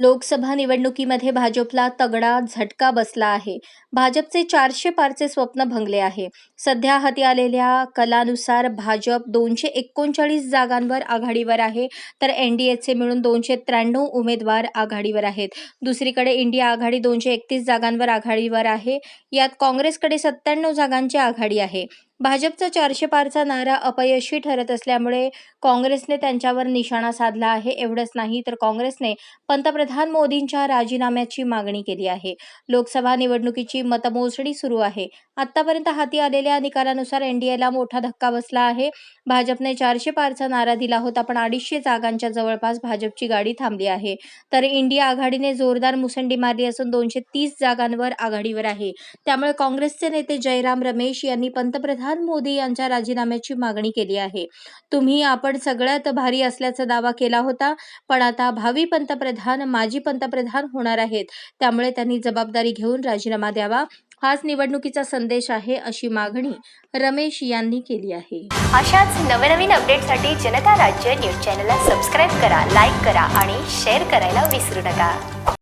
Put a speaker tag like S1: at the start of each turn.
S1: लोकसभा निवडणुकीमध्ये भाजपला तगडा झटका बसला आहे. भाजपचे चारशे पारचे स्वप्न भंगले आहे. सध्या हाती आलेल्या कलानुसार भाजप दोनशे एकोणचाळीस जागांवर आघाडीवर आहे. तर एन डी एचे मिळून दोनशे त्र्याण्णव उमेदवार आघाडीवर आहेत. दुसरीकडे इंडिया आघाडी दोनशे एकतीस जागांवर आघाडीवर आहे. यात काँग्रेसकडे सत्त्याण्णव जागांची आघाडी आहे. भाजपचा चारशे पारचा नारा अपयशी ठरत असल्यामुळे काँग्रेसने त्यांच्यावर निशाणा साधला आहे एवढंच नाही तर काँग्रेसने पंतप्रधान मोदींच्या राजीनाम्याची मागणी केली आहे. लोकसभा निवडणुकीची मतमोजणी सुरू आहे. आतापर्यंत हाती आलेल्या निकालानुसार एनडीएला मोठा धक्का बसला आहे. भाजपने चारशे पारचा नारा दिला होता पण अडीचशे जागांच्या जवळपास भाजपची गाडी थांबली आहे. तर इंडिया आघाडीने जोरदार मुसंडी मारली असून दोनशे तीस जागांवर आघाडीवर आहे. त्यामुळे काँग्रेसचे नेते जयराम रमेश यांनी पंतप्रधान मोदी यांच्या राजीनाम्याची मागणी केली आहे. तुम्ही आपण सगळ्यात भारी असल्याचा दावा केला होता पण आता भावी पंतप्रधान माजी पंतप्रधान होणार आहेत. त्यामुळे त्यांनी जबाबदारी घेऊन राजीनामा द्यावा. हाच निवडणुकीचा संदेश आहे अशी मागणी रमेश यांनी केली आहे.
S2: अशाच नवनवीन अपडेटसाठी जनता राज्य न्यूज चॅनलला सबस्क्राईब करा लाईक करा आणि शेअर करायला विसरू नका.